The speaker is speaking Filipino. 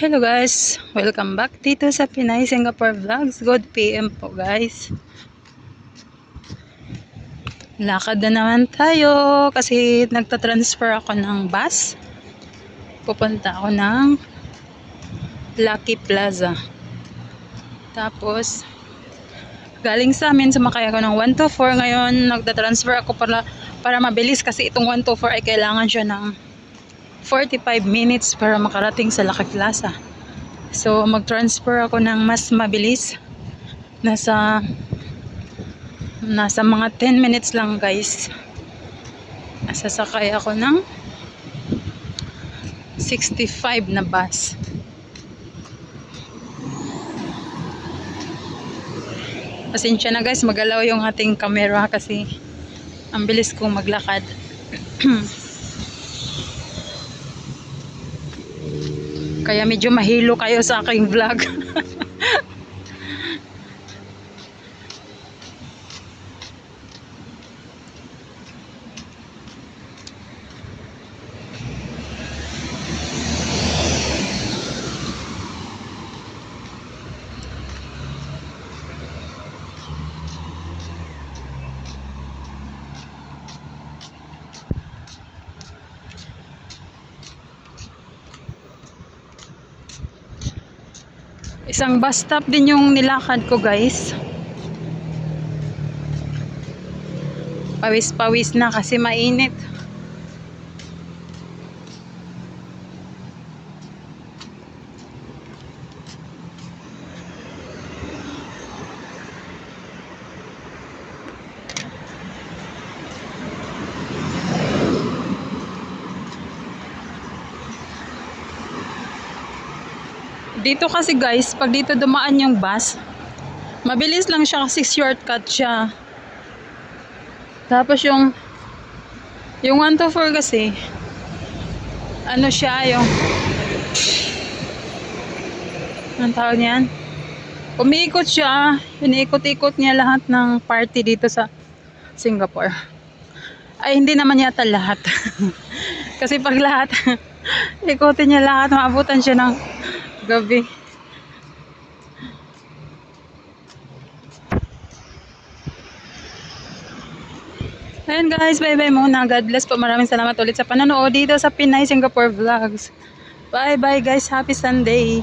Hello guys, welcome back dito sa Pinay Singapore Vlogs. Good PM po guys. Lakad na naman tayo kasi nagta-transfer ako ng bus. Pupunta ako ng Lucky Plaza. Tapos, galing sa amin, sumakay ako ng 124. Ngayon, nagta-transfer ako para, para mabilis kasi itong 124 ay kailangan siya ng 45 minutes para makarating sa Lucky Plaza. So, mag-transfer ako ng mas mabilis. Nasa nasa mga 10 minutes lang, guys. Sasakay ako ng 65 na bus. Pasensya na guys, magalaw yung ating camera kasi ang bilis kong maglakad. Kaya medyo mahilo kayo sa aking vlog. Isang bus stop din yung nilakad ko guys. Pawis-pawis na kasi mainit. Dito kasi guys, pag dito dumaan yung bus, mabilis lang siya kasi shortcut siya. Tapos yung yung 124 kasi ano siya yung ang tawag niyan? Umiikot siya, iniikot-ikot niya lahat ng party dito sa Singapore. Ay, hindi naman yata lahat. kasi pag lahat, ikutin niya lahat, maabutan siya ng gabi. Ayan guys, bye bye muna. God bless po. Maraming salamat ulit sa panonood dito sa Pinay Singapore Vlogs. Bye bye guys. Happy Sunday.